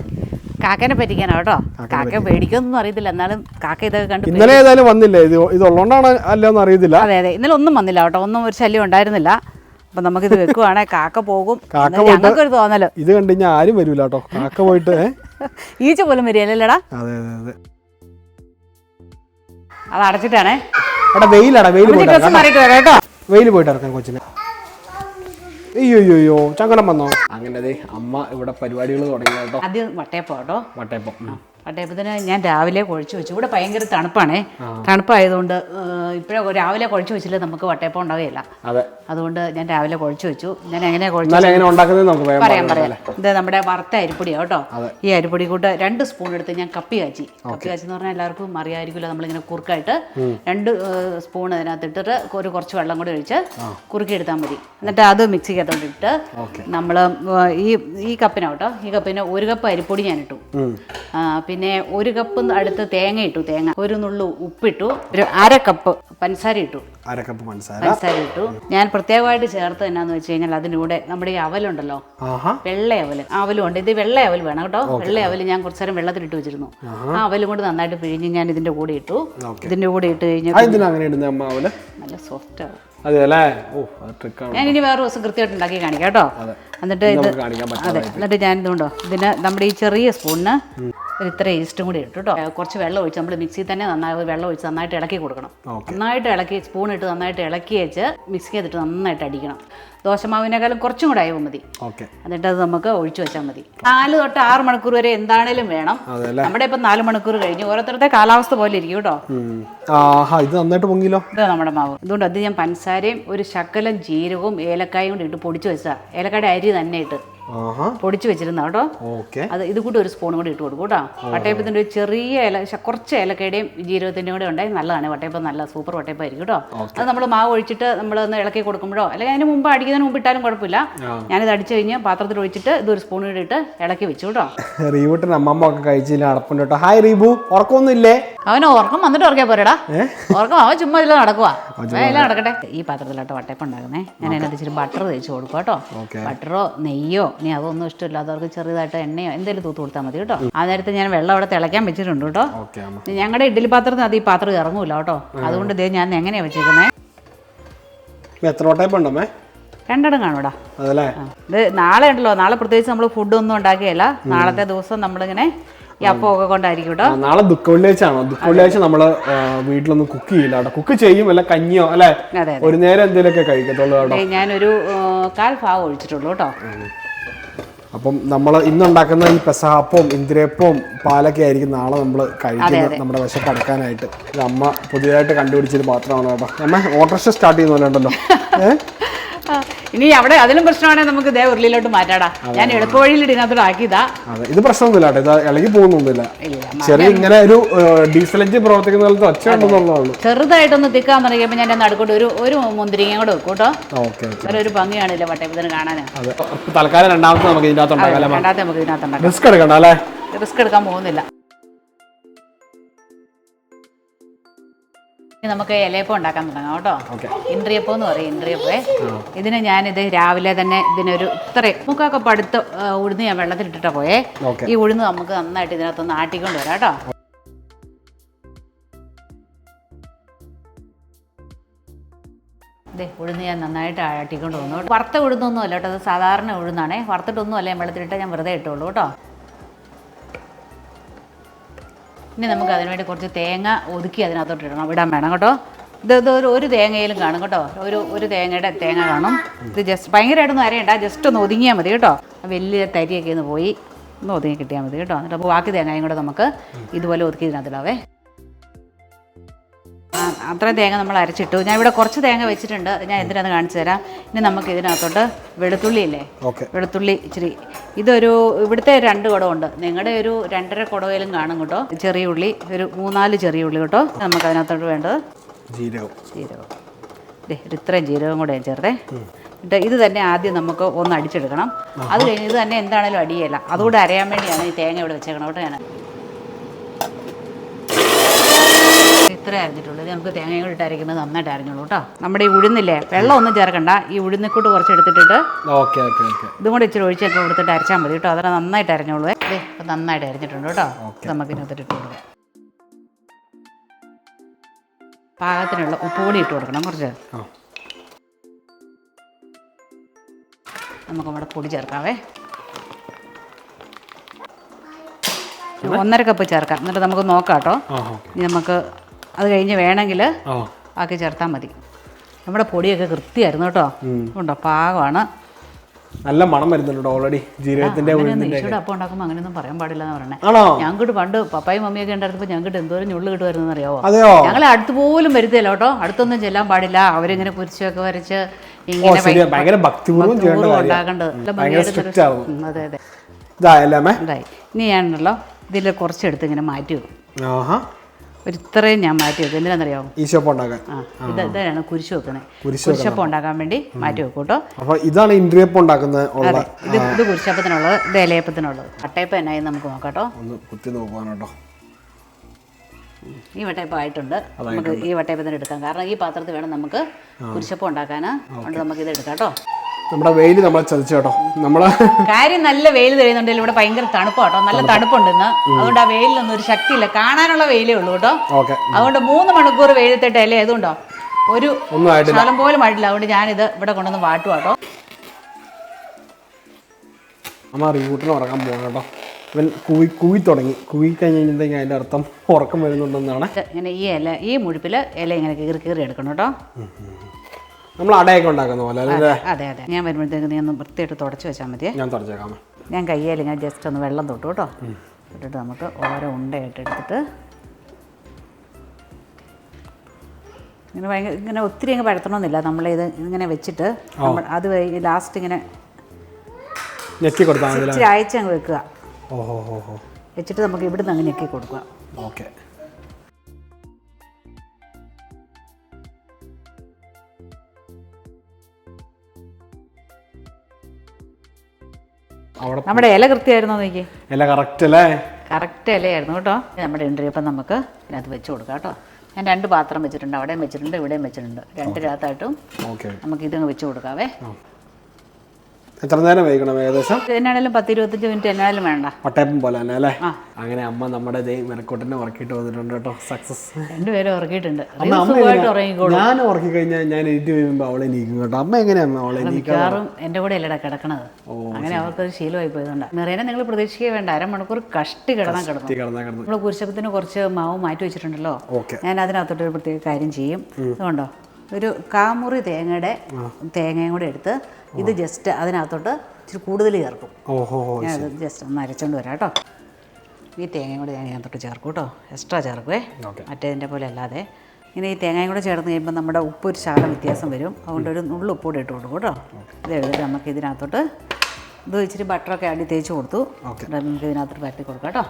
കാക്കേനെ പറ്റിക്കാനാ കേട്ടോ. കാക്ക പേടിക്കൊന്നും അറിയത്തില്ല. എന്നാലും കാക്ക ഇതൊക്കെ കണ്ടു ഇന്നലെ ഏതായാലും വന്നില്ല? ഇത് ഇത് ഉള്ളതുകൊണ്ടാണ് അല്ലെന്ന് അറിയത്തില്ല. അതെ അതെ. ഇന്നലെ ഒന്നും വന്നില്ല കേട്ടോ. ഒന്നും ഒരു ശല്യം ഉണ്ടായിരുന്നില്ല. അപ്പൊ നമുക്കിത് വെക്കുവാണെ. കാക്ക പോകും. കാക്ക ഒരു ഞങ്ങൾക്കൊരു തോന്നൽ. ഇത് കണ്ടു കഴിഞ്ഞാൽ ആരും വരില്ല കേട്ടോ. കാക്ക പോയിട്ട് ഈച്ച പോലും വരികയല്ലേടാ അതെ അതെ അതെ. അത് അടച്ചിട്ടാണേ. എടാ വെയിലാടാ വെയിൽ കേട്ടോ. വെയിൽ പോയിട്ട് ഇറക്കാം കൊച്ചിനെ. അയ്യോയ്യോയ്യോ അയ്യോ അയ്യോ ചങ്കടം വന്നോ? അങ്ങനെ അതെ അമ്മ ഇവിടെ പരിപാടികൾ തുടങ്ങി കേട്ടോ. ആദ്യം വട്ടയപ്പം കേട്ടോ വട്ടയപ്പം. ഉം. ഞാൻ രാവിലെ കുഴച്ച് വെച്ചു. ഇവിടെ ഭയങ്കര തണുപ്പാണേ. തണുപ്പായതുകൊണ്ട് ഇപ്പോഴേ രാവിലെ കുഴച്ച് വെച്ചില്ല നമുക്ക് വട്ടയപ്പം ഉണ്ടാവുകയില്ല അതെ. അതുകൊണ്ട് ഞാൻ രാവിലെ കുഴച്ച് വെച്ചു. ഞാൻ കുഴച്ച് എങ്ങനെ നമുക്ക് പറയാം പറയാം. ഇത് നമ്മുടെ വറുത്ത അരിപ്പൊടിയാണ് കേട്ടോ. ഈ അരിപ്പൊടി കൂട്ട് രണ്ട് സ്പൂൺ എടുത്ത് ഞാൻ കപ്പി കാച്ചി. കപ്പി കാച്ചി എന്ന് പറഞ്ഞാൽ എല്ലാവർക്കും അറിയാമായിരിക്കുമല്ലോ നമ്മളിങ്ങനെ കുറുക്കായിട്ട്. രണ്ട് സ്പൂൺ അതിനകത്ത് ഇട്ടിട്ട് ഒരു കുറച്ച് വെള്ളം കൂടി ഒഴിച്ച് കുറുക്കി എടുത്താൽ മതി. എന്നിട്ട് അത് മിക്സിക്കകത്തോട്ട് ഇട്ട് നമ്മൾ ഈ ഈ കപ്പിനാട്ടോ ഈ കപ്പിന് ഒരു കപ്പ് അരിപ്പൊടി ഞാൻ ഇട്ടു ഉം. പിന്നെ ഒരു കപ്പ് അടുത്ത് തേങ്ങ ഇട്ടു തേങ്ങ. ഒരു നുള്ളു ഉപ്പിട്ടു ഒരു അര കപ്പ് പഞ്ചസാര ഇട്ടു. അര കപ്പ് പഞ്ചസാര പഞ്ചസാര ഇട്ടു. ഞാൻ പ്രത്യേകമായിട്ട് ചേർത്ത് എന്നാന്ന് വെച്ച് കഴിഞ്ഞാൽ അതിലൂടെ നമ്മുടെ ഈ അവലുണ്ടല്ലോ. വെള്ള അവൽ. അവലും ഉണ്ട് ഇത് വെള്ള അവൽ വേണം കേട്ടോ. വെള്ള അവൽ ഞാൻ കുറച്ച് നേരം വെള്ളത്തിലിട്ട് വെച്ചിരുന്നു. ആ അവലും കൊണ്ട് നന്നായിട്ട് പിഴിഞ്ഞ് ഞാൻ ഇതിന്റെ കൂടെ ഇട്ടു. ഇതിന്റെ കൂടെ ഇട്ട് കഴിഞ്ഞാൽ നല്ല സോഫ്റ്റ് ആവും ഞാൻ ഇനി വേറെ ദിവസം കൃത്യമായിട്ട് ഉണ്ടാക്കി കാണിക്കാം കേട്ടോ. എന്നിട്ട് ഇത് അതെ. എന്നിട്ട് ഞാൻ ഇതുകൊണ്ടോ ഇതിന് നമ്മുടെ ഈ ചെറിയ സ്പൂണിന് ഒരു ഇത്ര ഈസ്റ്റും കൂടി ഇട്ടു കേട്ടോ കുറച്ച് വെള്ളം ഒഴിച്ച് നമ്മൾ മിക്സിയിൽ തന്നെ നന്നായി വെള്ളം ഒഴിച്ച് നന്നായിട്ട് ഇളക്കി കൊടുക്കണം. നന്നായിട്ട് ഇളക്കി സ്പൂൺ ഇട്ട് നന്നായിട്ട് ഇളക്കി വെച്ച് മിക്സ് ചെയ്തിട്ട് നന്നായിട്ട് അടിക്കണം. ദോശമാവിനേക്കാളും കുറച്ചും കൂടെ അയവ് മതി. ഓക്കെ. എന്നിട്ട് അത് നമുക്ക് ഒഴിച്ചു വെച്ചാൽ മതി. നാല് തൊട്ട് ആറ് മണിക്കൂർ വരെ എന്താണേലും വേണം. നമ്മുടെ ഇപ്പം നാല് മണിക്കൂർ കഴിഞ്ഞു ഓരോരുത്തരുടെ കാലാവസ്ഥ പോലെ ഇരിക്കും കേട്ടോ. ഇത് നന്നായിട്ട് പൊങ്ങിലോ ഇത് നമ്മുടെ മാവ്. അതുകൊണ്ട് അത് ഞാൻ പഞ്ചസാരയും ഒരു ശക്കലം ജീരകവും ഏലക്കായും കൂടി ഇട്ട് പൊടിച്ചു വെച്ചാ. ഏലക്കായുടെ അരി തന്നെ ഇട്ട്. പൊടിച്ചു വെച്ചിരുന്ന കേട്ടോ. ഓക്കെ. അത് ഇത് കൂടി ഒരു സ്പൂൺ കൂടി ഇട്ട് കൊടുക്കും കേട്ടോ. വട്ടയപ്പത്തിന്റെ ഒരു ചെറിയ ഇല കുറച്ച് ഏലക്കയുടെയും ജീരകത്തിന്റെയും കൂടെ ഉണ്ടായി. നല്ലതാണ്. വട്ടയപ്പം നല്ല സൂപ്പർ വട്ടയപ്പായിരിക്കും കേട്ടോ. അത് നമ്മൾ മാവ് ഒഴിച്ചിട്ട് നമ്മൾ ഒന്ന് ഇളക്കി കൊടുക്കുമ്പോഴോ അല്ലെങ്കിൽ അതിന് മുമ്പ് അടിക്കുന്നതിന് മുമ്പ് ഇട്ടാലും കുഴപ്പമില്ല. ഞാനിത് അടിച്ചു കഴിഞ്ഞ് പാത്രത്തിൽ ഒഴിച്ചിട്ട് ഇതൊരു സ്പൂൺ ഇട്ടിട്ട് ഇട്ട് ഇളക്കി വെച്ചു കേട്ടോ. റീബൂട്ടിന് അമ്മമ്മ ഒക്കെ കഴിച്ചില്ല നടപ്പുണ്ട് കേട്ടോ. ഹായ് റീബു. ഉറക്കമൊന്നും ഇല്ലേ അവന് ഉറക്കം വന്നിട്ട് ഉറക്കിയാ പോരടാ. ഉറക്കം അവൻ ചുമ്മാ ഇതിൽ നടക്കുവാ. എല്ലാം നടക്കട്ടെ. ഈ പാത്രത്തിലോട്ട് വട്ടയപ്പം ഉണ്ടാക്കുന്നേ. ഞാൻ അതിനകത്ത് ഇച്ചിരി ബട്ടർ തേച്ച് കൊടുക്കും കേട്ടോ. ബട്ടറോ നെയ്യോ ഇനി അതൊന്നും ഇഷ്ടമില്ലാത്തവർക്ക് ചെറുതായിട്ട് എണ്ണയോ എന്തെങ്കിലും തൂത്ത് കൊടുത്താൽ മതി കേട്ടോ. ആ നേരത്തെ ഞാൻ വെള്ളം അവിടെ തിളയ്ക്കാൻ വെച്ചിട്ടുണ്ട് കേട്ടോ. ഞങ്ങളുടെ ഇഡ്ഡലി പാത്രത്തിന് അത് ഈ പാത്രം ഇറങ്ങൂല കേട്ടോ. അതുകൊണ്ട് ഇതേ ഞാൻ എങ്ങനെയാണ് വെച്ചേക്കുന്നത് എത്ര വട്ടയപ്പം ഉണ്ടമ്മേ? രണ്ടിടം കാണൂടാ. ഇത് നാളെ ഉണ്ടല്ലോ. നാളെ പ്രത്യേകിച്ച് നമ്മൾ ഫുഡൊന്നും ഉണ്ടാക്കിയല്ല. നാളത്തെ ദിവസം നമ്മളിങ്ങനെ ഈ അപ്പമൊക്കെ കൊണ്ടായിരിക്കും കേട്ടോ നാളെ ദുഃഖ ദുഃഖവെള്ളിയാഴ്ച ദുഃഖ നമ്മൾ വീട്ടിലൊന്നും കുക്ക് ചെയ്യില്ല കേട്ടോ. കുക്ക് ചെയ്യും അല്ല കഞ്ഞിയോ അല്ലെ? ഒരു നേരം എന്തെങ്കിലുമൊക്കെ കഴിക്കത്തുള്ളൂ കേട്ടോ. ഞാനൊരു കാൽ ഭാഗം ഒഴിച്ചിട്ടുള്ളൂ കേട്ടോ അപ്പം നമ്മൾ ഇന്നുണ്ടാക്കുന്ന ഈ പെസഹാപ്പവും ഇന്ദിരയപ്പവും പാലൊക്കെ ആയിരിക്കും നാളെ നമ്മൾ കഴിക്കുന്നത് നമ്മുടെ വിശപ്പ് അടക്കാനായിട്ട് അമ്മ പുതിയതായിട്ട് കണ്ടുപിടിച്ചൊരു പാത്രമാണ് കേട്ടോ. അമ്മ ഓട്ടോറിക്ഷ സ്റ്റാർട്ട് ചെയ്യുന്നുണ്ടല്ലോ ഏഹ് ഇനി അവിടെ അതിലും പ്രശ്നമാണെങ്കിൽ നമുക്ക് ദേ ഉരുളിയിലോട്ട് മാറ്റാടാ. ഞാൻ എളുപ്പ വഴിയിൽ ഇതിനകത്തോട്ട് ആക്കിയതാ. ഇത് പ്രശ്നമൊന്നുമില്ല ഇത് ഇളകി പോകുന്നൊന്നുമില്ല ചെറിയ ഇങ്ങനെ ഒരു ഡീസൽ എഞ്ചിൻ പ്രവർത്തിക്കുന്ന പോലത്തെ ഒച്ച ഉണ്ടെന്നുള്ളതാണ്. ചെറുതായിട്ടൊന്ന് തിക്കാൻ തുടങ്ങിയപ്പോ ഞാൻ നടുക്കൊണ്ട് ഒരു ഒരു മുന്തിരിങ്ങയും കൂടെ വെക്കും കേട്ടോ. ഒരു ഭംഗിയാണല്ലോ വട്ടയപ്പത്തിന് കാണാൻ തൽക്കാലം രണ്ടാമത്തെ നമുക്ക് ഇതിനകത്ത് രണ്ടാമത്തെ നമുക്ക് ഇതിനകത്ത് റിസ്ക് എടുക്കണ്ട അല്ലേ? റിസ്ക് എടുക്കാൻ പോകുന്നില്ല. നമുക്ക് ഇലയപ്പം ഉണ്ടാക്കാൻ തുടങ്ങാം കേട്ടോ. ഇന്ദ്രിയപ്പം എന്ന് പറയും ഇന്ദ്രിയപ്പേ. ഇതിന് ഞാനിത് രാവിലെ തന്നെ ഇതിനൊരു ഇത്രയും മുക്കൊക്കെ പടുത്ത് ഉഴുന്ന് ഞാൻ വെള്ളത്തിലിട്ടിട്ടാ പോയേ. ഈ ഉഴുന്ന് നമുക്ക് നന്നായിട്ട് ഇതിനകത്തൊന്ന് ആട്ടിക്കൊണ്ട് വരാം കേട്ടോ. ഉഴുന്ന് ഞാൻ നന്നായിട്ട് ആട്ടിക്കൊണ്ട് വന്നു കേട്ടോ. വറുത്ത ഉഴുന്നൊന്നും അല്ല കേട്ടോ അത് സാധാരണ ഉഴുന്നാണേ. വറുത്തിട്ടൊന്നും അല്ല ഞാൻ വെള്ളത്തിലിട്ട് ഞാൻ വെറുതെ ഇട്ടുള്ളൂ കേട്ടോ. ഇനി നമുക്ക് അതിനുവേണ്ടി കുറച്ച് തേങ്ങ ഒതുക്കി അതിനകത്തോട്ട് ഇടണം. ഇടാൻ വേണം കേട്ടോ. ഇത് ഇത് ഒരു ഒരു തേങ്ങയിലും കാണും കേട്ടോ. ഒരു ഒരു തേങ്ങയുടെ തേങ്ങ കാണും. ഇത് ജസ്റ്റ് ഭയങ്കരമായിട്ടൊന്നും അരയണ്ട. ജസ്റ്റ് ഒന്ന് ഒതുങ്ങിയാൽ മതി കേട്ടോ. വലിയ തരിയൊക്കെ ഒന്ന് പോയി. ഒന്ന് ഒതുങ്ങി കിട്ടിയാൽ മതി കേട്ടോ. എന്നിട്ട് അപ്പോൾ ബാക്കി തേങ്ങയും കൂടെ നമുക്ക് ഇതുപോലെ ഒതുക്കി ഇതിനകത്തിടാവേ. അത്രയും തേങ്ങ നമ്മൾ അരച്ചിട്ടു. ഞാൻ ഇവിടെ കുറച്ച് തേങ്ങ വെച്ചിട്ടുണ്ട്. ഞാൻ എന്തിനാന്ന് കാണിച്ചു തരാം. ഇനി നമുക്ക് ഇതിനകത്തോട്ട് വെളുത്തുള്ളി ഇല്ലേ? ഓക്കെ. വെളുത്തുള്ളി ഇച്ചിരി. ഇതൊരു ഇവിടുത്തെ രണ്ട് കുടമുണ്ട് നിങ്ങളുടെ ഒരു രണ്ടര കുടവേലും കാണും കേട്ടോ. ചെറിയ ഉള്ളി ഒരു മൂന്നാൽ ചെറിയ ഉള്ളി കേട്ടോ. നമുക്ക് അതിനകത്തോട്ട് വേണ്ടത് ജീരകം. ജീരകം. ഇത്രയും ജീരകം കൂടെ ഞാൻ ചേർത്തേ. എന്നിട്ട് ഇത് തന്നെ ആദ്യം നമുക്ക് ഒന്ന് അടിച്ചെടുക്കണം. അത് കഴിഞ്ഞ് ഇത് തന്നെ എന്താണേലും അടിയല്ല അതുകൂടെ അരയാൻ വേണ്ടിയാണ് ഈ തേങ്ങ ഇവിടെ വെച്ചേക്കണം കേട്ടോ ഞാൻ ഇത്ര അരിഞ്ഞിട്ടുള്ളൂ ഇത് നമുക്ക് തേങ്ങകൾ കൂടി ഇട്ട് അരയ്ക്കുമ്പോൾ നന്നായിട്ട് അറിഞ്ഞോളൂ കേട്ടോ. നമ്മുടെ ഈ ഉഴുന്നില്ലേ വെള്ളം ഒന്നും ചേർക്കണ്ട. ഈ ഉഴുന്നിക്കൂട്ട് കുറച്ച് എടുത്തിട്ടിട്ട് ഓക്കെ ഓക്കെ ഓക്കെ. ഇതും കൂടെ ഇച്ചിരി ഒഴിച്ചൊക്കെ കൊടുത്തിട്ട് അരച്ചാൽ മതി കേട്ടോ. അതെ നന്നായിട്ട് അരഞ്ഞോളൂ. അതെ ഇപ്പം നന്നായിട്ട് അരിഞ്ഞിട്ടുണ്ട് കേട്ടോ. നമുക്ക് ഇതിനകത്ത് ഇട്ട് കൊടുക്കാം. പാകത്തിനുള്ള ഉപ്പ് കൂടി ഇട്ട് കൊടുക്കണം കുറച്ച്. നമുക്ക് നമ്മുടെ പൊടി ചേർക്കാവേ. ഒന്നര കപ്പ് ചേർക്കാം. എന്നിട്ട് നമുക്ക് നോക്കാം കേട്ടോ. ഇനി നമുക്ക് അത് കഴിഞ്ഞ് വേണമെങ്കിൽ ബാക്കി ചേർത്താൽ മതി. നമ്മുടെ പൊടിയൊക്കെ കൃത്യമായിരുന്നു കേട്ടോ. ഉണ്ടോ? പാകമാണ്. നല്ല മണം വരുന്നുണ്ട് ഓൾറെഡി ജീരകത്തിന്റെ ഈശോയുടെ അപ്പം ഉണ്ടാക്കുമ്പോൾ അങ്ങനെയൊന്നും പറയാൻ പാടില്ല എന്ന് പറയണേ. ഞങ്ങൾക്ക് പണ്ട് പപ്പായും മമ്മിയൊക്കെ ഉണ്ടായിരുന്നപ്പോൾ ഞങ്ങൾക്ക് എന്തോരം ഞുള്ളു കിട്ടുമായിരുന്നു അറിയാവോ? ഞങ്ങളെ അടുത്ത് പോലും വരുത്തില്ല കേട്ടോ. അടുത്തൊന്നും ചെല്ലാൻ പാടില്ല. അവരിങ്ങനെ കുരിശൊക്കെ വരച്ച് ഇങ്ങനെ ഭയങ്കര ഭക്തിപൂർവം ഉണ്ടാക്കേണ്ടത് അതെ അതെ. ഇനി ഞാനുണ്ടല്ലോ. ഇതിൽ കുറച്ചെടുത്ത് ഇങ്ങനെ മാറ്റി വെക്കും. ഒരു ഇത്രയും ഞാൻ മാറ്റി വെക്കും എന്തിനാണെന്നറിയാമോ ഈശോപ്പം ഉണ്ടാക്കാൻ ആ. ഇത് ഇതാണ് കുരിശ് വെക്കണേ. കുരിശ് കുരിശപ്പം ഉണ്ടാക്കാൻ വേണ്ടി മാറ്റി വെക്കും കേട്ടോ അപ്പൊ ഇതാണ് ഇന്ദ്രിയപ്പ് ഉണ്ടാക്കുന്ന ഉള്ള അതെ ഇത് ഇത് കുരിശപ്പത്തിനുള്ളത് ഇത് ഇലയപ്പത്തിനുള്ളത്. അട്ടയപ്പം എന്നായി നമുക്ക് നോക്കാം കേട്ടോ ഒന്ന് കുത്തി ഈ വട്ടയപ്പം ആയിട്ടുണ്ട്. നമുക്ക് ഈ വട്ടയപ്പത്തിന് എടുക്കാം. കാരണം ഈ പാത്രത്തിൽ വേണം നമുക്ക് കുരിശപ്പം ഉണ്ടാക്കാൻ അതുകൊണ്ട് നമുക്ക് ഇത് എടുക്കാം കേട്ടോ. നമ്മുടെ വെയിൽ നമ്മളെ ചതിച്ചു കേട്ടോ. നമ്മളെ കാര്യം നല്ല വെയിൽ തെളിയുന്നുണ്ട്. ഇവിടെ ഭയങ്കര കേട്ടോ. നല്ല തണുപ്പുണ്ട് ഇന്ന് അതുകൊണ്ട് ആ വെയിലൊന്നും ഒരു ശക്തിയില്ല. കാണാനുള്ള വെയിലേ ഉള്ളൂ കേട്ടോ. അതുകൊണ്ട് മൂന്ന് മണിക്കൂർ വെയിലത്തിട്ട് അല്ലേ? അതുകൊണ്ടോ ഒരു ശകലം പോലും ആയിട്ടില്ല. അതുകൊണ്ട് ഞാനിത് ഇവിടെ കൊണ്ടുവന്ന് വാട്ടു കേട്ടോ. അമ്മ റീവൂട്ടിന് ഉറങ്ങാൻ പോകണം കേട്ടോ. ഇവൻ കുവി കുവി തുടങ്ങി. കുവി കഴിഞ്ഞ് കഴിഞ്ഞിട്ടുണ്ടെങ്കിൽ അതിന്റെ അർത്ഥം ഉറക്കം വരുന്നുണ്ടെന്നാണ്. ഇങ്ങനെ ഈ ഇല ഈ മുഴുപ്പിൽ ഇല ഇങ്ങനെ കീറി കീറി എടുക്കണം കേട്ടോ. നമ്മൾ അടയൊക്കെ ഉണ്ടാക്കുന്ന പോലെ അതെ അതെ ഞാൻ വരുമ്പോഴത്തേക്ക് നീ ഒന്ന് വൃത്തിയായിട്ട് തുടച്ചു വെച്ചാൽ മതിയേ ഞാൻ തുടച്ചേക്കാം ഞാൻ കയ്യിൽ ഞാൻ ജസ്റ്റ് ഒന്ന് വെള്ളം തൊട്ടു കേട്ടോ. ഇട്ടിട്ട് നമുക്ക് ഓരോ ഉണ്ടയായിട്ട് എടുത്തിട്ട് ഇങ്ങനെ ഭയങ്കര ഇങ്ങനെ ഒത്തിരി അങ്ങ് പരത്തണമെന്നില്ല നമ്മളിത് ഇങ്ങനെ വെച്ചിട്ട് നമ്മൾ അത് ലാസ്റ്റ് ഇങ്ങനെ ഞെക്കി കൊടുത്താൽ മതി ഇച്ചിരി അയച്ച് വെക്കുക. വെച്ചിട്ട് നമുക്ക് ഇവിടുന്ന് അങ്ങ് ഞെക്കി കൊടുക്കുക. ഓക്കെ. അവിടെ നമ്മുടെ ഇല കൃത്യമായിരുന്നോ നോക്കി ഇല കറക്റ്റ് അല്ലേ? കറക്റ്റ് ഇലയായിരുന്നു കേട്ടോ. നമ്മുടെ ഇൻട്രിയപ്പം നമുക്ക് ഇതിനകത്ത് വെച്ച് കൊടുക്കാം കേട്ടോ. ഞാൻ രണ്ട് പാത്രം വെച്ചിട്ടുണ്ട് അവിടെയും വെച്ചിട്ടുണ്ട് ഇവിടെയും വെച്ചിട്ടുണ്ട്. രണ്ട് രാത്തായിട്ടും നമുക്ക് ഇതങ്ങ് വെച്ച് കൊടുക്കാവേ. എത്ര നേരം വൈകണം ഏകദേശം? എന്നാണേലും പത്ത് ഇരുപത്തഞ്ച് മിനിറ്റ് എന്നാലും വേണ്ട. പട്ടയപ്പം പോലെ തന്നെ അല്ലേ? അങ്ങനെ അമ്മ നമ്മുടെ ദേ മെനക്കോട്ടിനെ ഉറക്കിയിട്ട് വന്നിട്ടുണ്ട് കേട്ടോ. സക്സസ് രണ്ടുപേരും ഉറക്കിയിട്ടുണ്ട്. ഞാൻ ഉറക്കി കഴിഞ്ഞാൽ ഞാൻ എഴുതി വരുമ്പോൾ അവളെ നീക്കും കേട്ടോ. അമ്മ എങ്ങനെയാ അമ്മ അവളെ നീക്കാറും എന്റെ കൂടെ അല്ലടാ കിടക്കണത്. അങ്ങനെ അവർക്കൊരു ശീലമായി പോയതുകൊണ്ട്. നിറയെ നിങ്ങൾ പ്രതീക്ഷിക്കുക വേണ്ട. അരമണിക്കൂർ കഷ്ടി കിടന്നാൽ കിടന്നു. നമ്മൾ കുരിശപ്പത്തിന് കുറച്ച് മാവ് മാറ്റി വെച്ചിട്ടുണ്ടല്ലോ. ഓക്കെ. ഞാൻ അതിനകത്തോട്ട് ഒരു പ്രത്യേക കാര്യം ചെയ്യും. അതുകൊണ്ടോ ഒരു കാമുറി തേങ്ങയുടെ തേങ്ങയും കൂടെ എടുത്ത് ഇത് ജസ്റ്റ് അതിനകത്തോട്ട് ഇച്ചിരി കൂടുതൽ ചേർക്കും. ഓഹോ ഞാൻ അത് ജസ്റ്റ് ഒന്ന് അരച്ചോണ്ട് വരാം കേട്ടോ. ഈ തേങ്ങയും കൂടെ ഞാൻ ഇതിനകത്തോട്ട് ചേർക്കും കേട്ടോ. എക്സ്ട്രാ ചേർക്കുവേ. മറ്റേതിന്റെ പോലെ അല്ലാതെ. ഇനി ഈ തേങ്ങയും കൂടെ ചേർന്ന് കഴിയുമ്പോൾ നമ്മുടെ ഉപ്പ് ഒരു ശകലം വ്യത്യാസം വരും. അതുകൊണ്ട് ഒരു നുള്ളു ഉപ്പ് കൂടെ ഇട്ട് കൊടുക്കും കേട്ടോ. ഇത് നമുക്ക് ഇതിനകത്തോട്ട് ഇത് ഇച്ചിരി ബട്ടറൊക്കെ അടി തേച്ച് കൊടുത്തു. നമുക്ക് ഇതിനകത്തോട്ട് പരത്തി കൊടുക്കാം കേട്ടോ.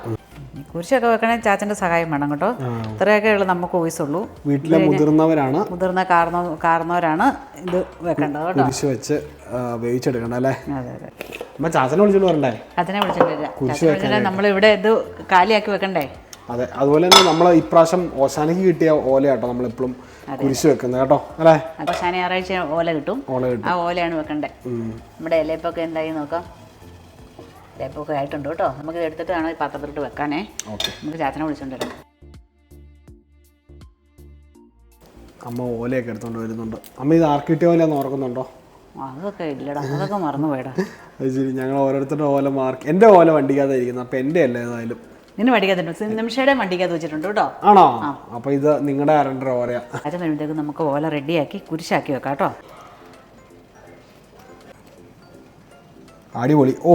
കുരിശൊക്കെ വെക്കണേ ചാച്ചന്റെ സഹായം വേണം കേട്ടോ. ഇത്രയൊക്കെ ഉള്ളു നമുക്ക് വോയിസുള്ളൂ. വീട്ടിലെ മുതിർന്നവരാണ്. മുതിർന്ന കാർന്നോ കാർന്നവരാണ് ഇത് വെക്കേണ്ടത് കേട്ടോ. കുരിശ് വെച്ച് വേവിച്ചെടുക്കണം അല്ലേ? അതെ അതെ. ചാച്ചനെ വിളിച്ചോണ്ട് വരണ്ടേ? അതിനെ വിളിച്ചിട്ടില്ല ചാച്ചനെ വിളിച്ചിട്ട് നമ്മളിവിടെ ഇത് കാലിയാക്കി വെക്കണ്ടേ? അതെ അതുപോലെ തന്നെ നമ്മൾ ഇപ്രാവശ്യം ഓശാനയ്ക്ക് കിട്ടിയ ഓലയാട്ടോ നമ്മളെപ്പോഴും കുരിശ് വെക്കുന്നത് കേട്ടോ. അല്ലേ? അപ്പോൾ ശനി ഞായറാഴ്ച ഓല കിട്ടും. ഓല കിട്ടും. ആ ഓലയാണ് വെക്കണ്ടേ. നമ്മുടെ ഇലയപ്പൊക്കെ എന്തായി നോക്കാം. ഇലയപ്പൊക്കെ ആയിട്ടുണ്ട് കേട്ടോ. നമുക്ക് എടുത്തിട്ട് വേണം ഈ പാത്രത്തിലോട്ട് വെക്കാനേ. നമുക്ക് ചാച്ചനെ വിളിച്ചോണ്ട് വരാം. അമ്മ ഓലയൊക്കെ എടുത്തോണ്ട് വരുന്നുണ്ട്. അമ്മ ഇത് ആർക്ക് ഓല ഓർക്കുന്നുണ്ടോ? അതൊക്കെ ഇല്ലടാ. അതൊക്കെ മറന്നു പോയടാ അത് ശരി. ഞങ്ങൾ ഓരോരുത്തരുടെ ഓല മാർക്ക്. എന്റെ ഓല വണ്ടിക്കാതെ ഇരിക്കുന്നത്. അപ്പം എന്റെ അല്ല ഏതായാലും? നിന്നെ വടിക്കാത്തുണ്ട് നിമിഷയുടെ വണ്ടിക്കാത്ത വെച്ചിട്ടുണ്ട് കേട്ടോ. ആണോ? അപ്പോൾ ഇത് നിങ്ങളുടെ ആരണ്ടര ഓലയാ. അച്ഛൻ വരുമ്പോഴത്തേക്ക് നമുക്ക് ഓല റെഡിയാക്കി കുരിശാക്കി വെക്കാം കേട്ടോ. അടിപൊളി. ഓ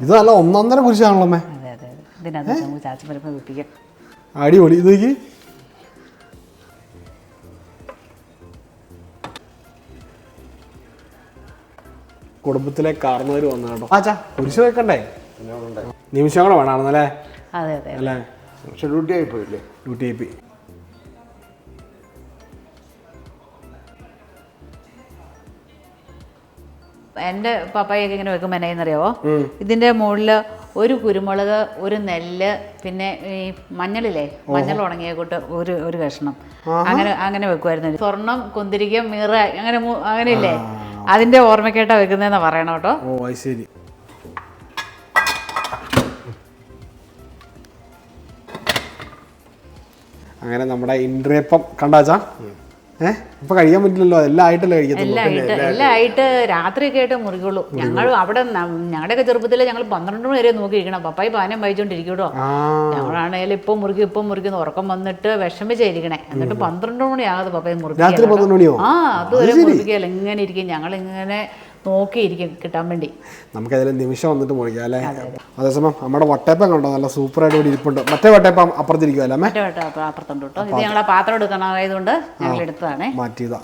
ഇത് നല്ല ഒന്നൊന്നര കുരിശാണല്ലോ അമ്മേ അതെ അതെ. അതെ ഇതിനകത്ത് നമുക്ക് ചാച്ചൻ വരുമ്പോൾ അടിപൊളി. ഇത് നോക്കി. കുടുംബത്തിലെ കാർന്നവര് വന്നു കേട്ടോ. ആച്ചാ കുരിശ് വെക്കണ്ടേ? നിമിഷം കൂടെ വേണമെന്നല്ലേ അതെ അതെ അല്ലേ? ആയി ഡ്യൂട്ടി ഐ പി എന്റെ പപ്പായൊക്കെ ഇങ്ങനെ വെക്കുമ്പോൾ എന്നായെന്നറിയാവോ ഇതിന്റെ മുകളിൽ ഒരു കുരുമുളക് ഒരു നെല്ല് പിന്നെ ഈ മഞ്ഞളില്ലേ? മഞ്ഞൾ ഉണങ്ങിയ കൂട്ട് ഒരു ഒരു കഷ്ണം. അങ്ങനെ അങ്ങനെ വെക്കുമായിരുന്നു സ്വർണം കുന്തിരിക്കം മീറ അങ്ങനെ അങ്ങനെ ഇല്ലേ അതിന്റെ ഓർമ്മയ്ക്കായിട്ടാണ് വെക്കുന്നതെന്ന് പറയണം കേട്ടോ. ഓ അത് ശരി. അങ്ങനെ നമ്മുടെ ഇൻട്രിയപ്പം കണ്ടാച്ചാ? ഏ? ഇപ്പൊ കഴിക്കാൻ പറ്റില്ലല്ലോ. എല്ലാം ആയിട്ടല്ലേ കഴിക്കത്തുള്ളൂ. എല്ലാം ആയിട്ട് എല്ലാം ആയിട്ട് രാത്രിയൊക്കെ ആയിട്ട് മുറിക്കുള്ളൂ ഞങ്ങൾ അവിടെ ഞങ്ങളുടെ ഞങ്ങളുടെയൊക്കെ ചെറുപ്പത്തിൽ ഞങ്ങൾ പന്ത്രണ്ട് മണി വരെ നോക്കിയിരിക്കണം. പപ്പായി പാനം വായിച്ചോണ്ടിരിക്കോ ഞങ്ങളാണെങ്കിലും ഇപ്പൊ ഞങ്ങളാണേലും ഇപ്പൊ മുറിക്കും ഇപ്പം മുറിക്കുന്നു ഉറക്കം വന്നിട്ട് വിഷമിച്ചായിരിക്കണേ. എന്നിട്ട് പന്ത്രണ്ട് മണി ആകാതെ പന്ത്രണ്ട് മണിയോ? ആ അതുവരെ മുറിക്കുകയല്ല ഇങ്ങനെ ഇരിക്കും ഞങ്ങൾ ഇങ്ങനെ നോക്കിയിരിക്കും കിട്ടാൻ വേണ്ടി. നമുക്ക് അതിൽ നിമിഷം വന്നിട്ട് മുറിക്കാം അല്ലേ? അതേസമയം നമ്മുടെ വട്ടയപ്പം കണ്ടോ? നല്ല സൂപ്പറായിട്ട് ഇവിടെ ഇരിപ്പുണ്ട്. മറ്റേ വട്ടയപ്പം അപ്പുറത്തിരിക്കുമല്ലോ മറ്റേ വട്ടയപ്പം അപ്പുറത്തുണ്ട് കേട്ടോ. ഇത് ഞങ്ങൾ ആ പാത്രം എടുക്കണമായതുകൊണ്ട് ഞങ്ങൾ എടുത്തതാണേ. മാറ്റിയതാ.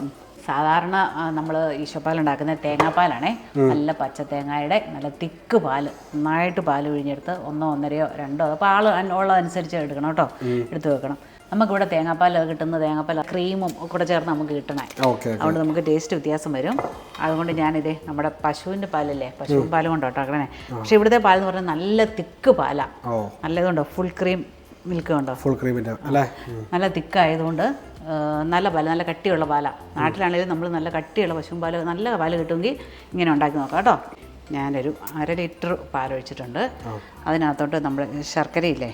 സാധാരണ നമ്മൾ ഈശോപ്പാൽ ഉണ്ടാക്കുന്ന തേങ്ങാപ്പാലാണേ. നല്ല പച്ച തേങ്ങയുടെ നല്ല തിക്ക് പാൽ. നന്നായിട്ട് പാൽ പിഴിഞ്ഞെടുത്ത് ഒന്നോ ഒന്നരയോ രണ്ടോ അപ്പോൾ ആൾ ഉള്ളതനുസരിച്ച് എടുക്കണം കേട്ടോ. എടുത്തു വെക്കണം. നമുക്കിവിടെ തേങ്ങാപ്പാൽ കിട്ടുന്ന തേങ്ങാപ്പാൽ ക്രീമും കൂടെ ചേർന്ന് നമുക്ക് കിട്ടണേ. അതുകൊണ്ട് നമുക്ക് ടേസ്റ്റ് വ്യത്യാസം വരും. അതുകൊണ്ട് ഞാനിതേ നമ്മുടെ പശുവിന്റെ പാലല്ലേ? പശുവിൻ പാൽ കൊണ്ട് കേട്ടോ അങ്ങനെ പക്ഷെ ഇവിടുത്തെ പാൽ എന്ന് പറഞ്ഞാൽ നല്ല തിക്ക് പാലാണ് നല്ലതുണ്ടോ? ഫുൾ ക്രീം മിൽക്ക് ഉണ്ടോ? ഫുൾ ക്രീമിന്റെ അല്ലേ? നല്ല തിക്കായതുകൊണ്ട് നല്ല പാൽ നല്ല കട്ടിയുള്ള പാലാണ് നാട്ടിലാണെങ്കിലും നമ്മൾ നല്ല കട്ടിയുള്ള പശുവും പാൽ നല്ല പാൽ കിട്ടുമെങ്കിൽ ഇങ്ങനെ ഉണ്ടാക്കി നോക്കാം കേട്ടോ. ഞാനൊരു അര ലിറ്റർ പാലൊഴിച്ചിട്ടുണ്ട് അതിനകത്തോട്ട് നമ്മൾ ശർക്കരയില്ലേ.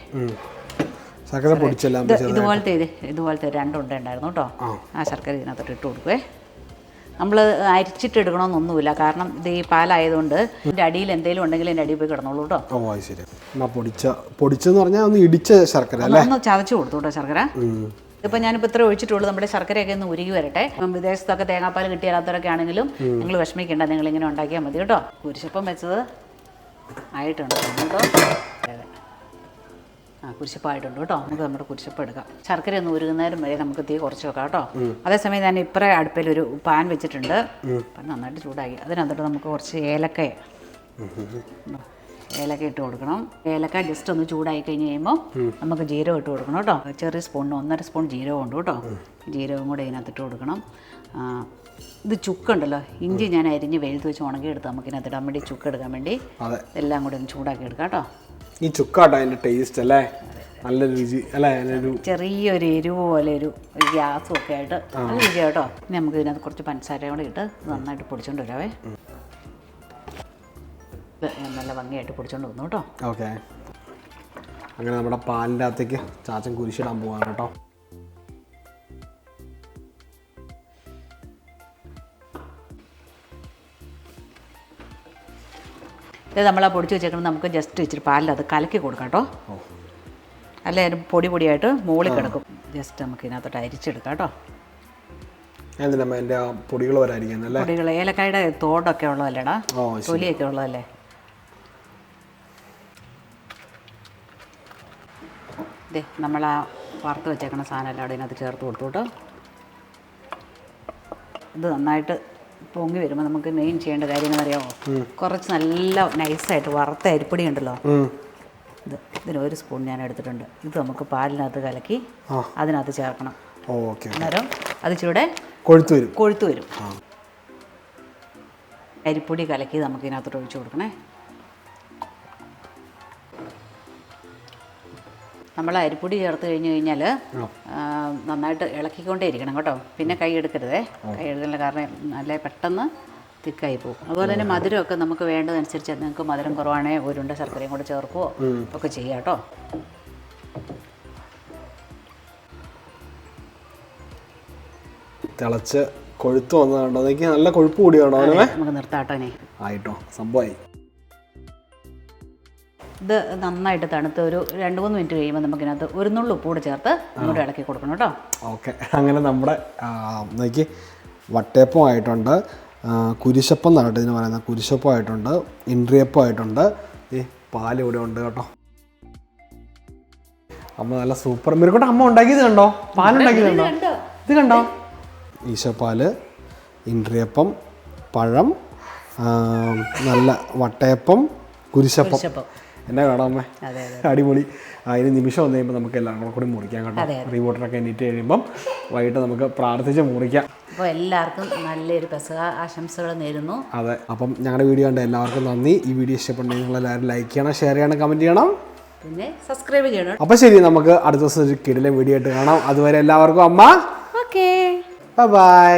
ശർക്കര പൊടിച്ചെല്ലാം ഇത് ഇതുപോലത്തെ ഇത് ഇതുപോലത്തെ രണ്ടുണ്ട ഉണ്ടായിരുന്നു കേട്ടോ. ആ. ശർക്കര ഇതിനകത്തോട്ട് ഇട്ട് കൊടുക്കുവേ. നമ്മൾ അരിച്ചിട്ട് എടുക്കണമെന്നൊന്നുമില്ല കാരണം ഇത് ഈ പാലായതുകൊണ്ട് ഇതിന്റെ അടിയിൽ എന്തെങ്കിലും ഉണ്ടെങ്കിൽ എന്റെ അടിയിൽ പോയി കിടന്നോളൂ കേട്ടോ. ഓ ശരി. എന്നാ പൊടിച്ച പൊടിച്ചെന്ന് പറഞ്ഞാൽ ഒന്ന് ഇടിച്ച ശർക്കര ഒന്ന് ചതച്ച് കൊടുത്തു കേട്ടോ ശർക്കര. ഇപ്പം ഞാനിപ്പോൾ ഇത്ര ഒഴിച്ചിട്ടുള്ളൂ. നമ്മുടെ ശർക്കരയൊക്കെ ഒന്ന് ഉരുകി വരട്ടെ. വിദേശത്തൊക്കെ തേങ്ങാപ്പാൽ കിട്ടിയാലാത്തവരൊക്കെ ആണെങ്കിലും നിങ്ങൾ വിഷമിക്കേണ്ട. നിങ്ങൾ ഇങ്ങനെ ഉണ്ടാക്കിയാൽ മതി കേട്ടോ. കുരിശപ്പം വെച്ചത് ആയിട്ടുണ്ട്. കേട്ടോ. ആ കുരിശപ്പായിട്ടുണ്ട് കേട്ടോ. നമുക്ക് നമ്മുടെ കുരിശപ്പ് എടുക്കാം. ശർക്കര ഒന്ന് ഉരുകുന്നേരം വരെ നമുക്ക് തീ കുറച്ച് വെക്കാം കേട്ടോ. അതേസമയം ഞാൻ ഇപ്പറേ അടുപ്പിൽ ഒരു പാൻ വെച്ചിട്ടുണ്ട്. അപ്പം നന്നായിട്ട് ചൂടാക്കി. അതിനകത്തോട്ട് നമുക്ക് കുറച്ച് ഏലക്ക ഏലക്ക ഇട്ട് കൊടുക്കണം. ഏലക്ക ജസ്റ്റ് ഒന്ന് ചൂടായി കഴിഞ്ഞ് കഴിയുമ്പോൾ നമുക്ക് ജീരകം ഇട്ട് കൊടുക്കണം കേട്ടോ. ചെറിയ സ്പൂണിന് ഒന്നര സ്പൂൺ ജീരകം ഉണ്ട് കേട്ടോ. ജീരകം കൂടെ ഇതിനകത്ത് ഇട്ട് കൊടുക്കണം. ഇത് ചുക്കുണ്ടല്ലോ. ഇഞ്ചി ഞാൻ അരിഞ്ഞ് വെയിലത്ത് വെച്ച് ഉണക്കി എടുത്ത് നമുക്ക് ഇതിനകത്ത് ഇടാൻ വേണ്ടി ചുക്ക് എടുക്കാൻ വേണ്ടി എല്ലാം കൂടി ഒന്ന് ചൂടാക്കി എടുക്കാം കേട്ടോ. ഈ ചുക്കാട്ടോ അതിന്റെ ടേസ്റ്റ് അല്ലേ? നല്ല രുചി അല്ലേ? ഒരു ചെറിയൊരു എരിവ് പോലെ ഒരു ഒരു ഗ്യാസും ഒക്കെ ആയിട്ട് നല്ല രുചി കേട്ടോ ഇനി നമുക്ക് ഇതിനകത്ത് കുറച്ച് പഞ്ചസാര കൂടെ ഇട്ട് നന്നായിട്ട് പൊടിച്ചോണ്ട് വരാവേ. നല്ല ഭംഗിയായിട്ട് പൊടിച്ചോണ്ട് വന്നു കേട്ടോ. ഓക്കെ. അങ്ങനെ നമ്മുടെ പാലിന്റെ അകത്തേക്ക് ചാച്ചൻ കുരിശിടാൻ പോവാണ് കേട്ടോ. ഇത് നമ്മൾ ആ പൊടിച്ച് വെച്ചേക്കുന്നത് നമുക്ക് ജസ്റ്റ് ഇച്ചിരി പാലിൽ അത് കലക്കി കൊടുക്കാം കേട്ടോ. അല്ലെ? പൊടി പൊടിയായിട്ട് മുകളിൽ കിടക്കും. ജസ്റ്റ് നമുക്ക് ഇതിനകത്തോട്ട് അരിച്ചെടുക്കാം കേട്ടോ. എന്റെ പൊടികൾ പൊടികൾ ഏലക്കായുടെ തോടൊക്കെ ഉള്ളതല്ലേടാ? തൊലിയൊക്കെ ഉള്ളതല്ലേ? ദേ നമ്മൾ ആ വറുത്ത് വെച്ചേക്കണ സാധനം എല്ലാം ഇതിനകത്ത് ചേർത്ത് കൊടുത്തു കേട്ടോ. ഇത് നന്നായിട്ട് പൊങ്ങി വരുമ്പോൾ നമുക്ക് മെയിൻ ചെയ്യേണ്ട കാര്യം എന്നറിയാമോ കുറച്ച് നല്ല നൈസായിട്ട് വറുത്ത അരിപ്പൊടി ഉണ്ടല്ലോ. ഇത് ഇതിന് ഒരു സ്പൂൺ ഞാൻ എടുത്തിട്ടുണ്ട്. ഇത് നമുക്ക് പാലിനകത്ത് കലക്കി. അതിനകത്ത് ചേർക്കണം. അന്നേരം അത് ചൂടെ കൊഴുത്ത് വരും. കൊഴുത്ത് വരും. അരിപ്പൊടി കലക്കി നമുക്ക് ഇതിനകത്തോട്ട് ഒഴിച്ചു കൊടുക്കണേ. നമ്മൾ അരിപ്പൊടി ചേർത്ത് കഴിഞ്ഞ് കഴിഞ്ഞാൽ നന്നായിട്ട് ഇളക്കിക്കൊണ്ടേ ഇരിക്കണം കേട്ടോ. പിന്നെ കൈ എടുക്കരുതേ. കൈ എടുക്കുന്ന കാരണം നല്ല പെട്ടെന്ന് തിക്കായി പോകും. അതുപോലെ തന്നെ മധുരമൊക്കെ നമുക്ക് വേണ്ടതനുസരിച്ച് നിങ്ങൾക്ക് മധുരം കുറവാണെങ്കിൽ ഒരുണ്ട ശർക്കരയും കൂടെ ചേർക്കുവോ ഒക്കെ ചെയ്യാം കേട്ടോ. തിളച്ച് കൊഴുത്ത് വന്നതുണ്ടോ അതൊക്കെ നല്ല കൊഴുപ്പ് കൂടിയാണോ അവനെ നമുക്ക് നിർത്താട്ടോ ആയിട്ടോ. സംഭവമായി. ഇത് നന്നായിട്ട് തണുത്ത് ഒരു രണ്ട് മൂന്ന് മിനിറ്റ് കഴിയുമ്പോൾ നമുക്കിനകത്ത് ഒരു നുള്ളു ഉപ്പ് കൂടെ ചേർത്ത് ഇങ്ങോട്ട് ഇളക്കി കൊടുക്കണം കേട്ടോ. ഓക്കെ. അങ്ങനെ നമ്മുടെ നോക്കി വട്ടയപ്പം ആയിട്ടുണ്ട്. കുരിശപ്പം എന്നാണ് ഇതിന് പറയുന്നത്. കുരിശപ്പം ആയിട്ടുണ്ട് ഇൻട്രിയപ്പം ആയിട്ടുണ്ട്. ഈ പാൽ ഇവിടെ ഉണ്ട് കേട്ടോ. അമ്മ നല്ല സൂപ്പർ. മിറുക്കോട്ടെ അമ്മ ഉണ്ടാക്കിയത് കണ്ടോ? പാലുണ്ടാക്കിയത് കണ്ടോ ഇത് കണ്ടോ? ഈശപ്പാൽ ഇൻട്രിയപ്പം പഴം നല്ല വട്ടയപ്പം കുരിശപ്പം. എന്നാ കാണാമേ അടിപൊളി. അതിന് നിമിഷം വന്നു കഴിയുമ്പോൾ നമുക്ക് എല്ലാം കൂടെ കൂടി മുറിക്കാം കേട്ടോ. റീവോട്ടറൊക്കെ എണീറ്റ് കഴിയുമ്പം വൈകിട്ട് നമുക്ക് പ്രാർത്ഥിച്ച് മുറിക്കാം. അപ്പോൾ എല്ലാവർക്കും നല്ലൊരു പെസക ആശംസകൾ നേരുന്നു. അതെ അപ്പം ഞങ്ങളുടെ വീഡിയോ കണ്ട എല്ലാവർക്കും നന്ദി. ഈ വീഡിയോ ഇഷ്ടപ്പെട്ടെങ്കിൽ നിങ്ങൾ എല്ലാവരും ലൈക്ക് ചെയ്യണം ഷെയർ ചെയ്യണം കമന്റ് ചെയ്യണം. പിന്നെ സബ്സ്ക്രൈബ് ചെയ്യണം. അപ്പോൾ ശരി നമുക്ക് അടുത്ത ദിവസം ഒരു കിടിലെ വീഡിയോ ആയിട്ട് കാണാം. അതുവരെ എല്ലാവർക്കും അമ്മ. Okay bye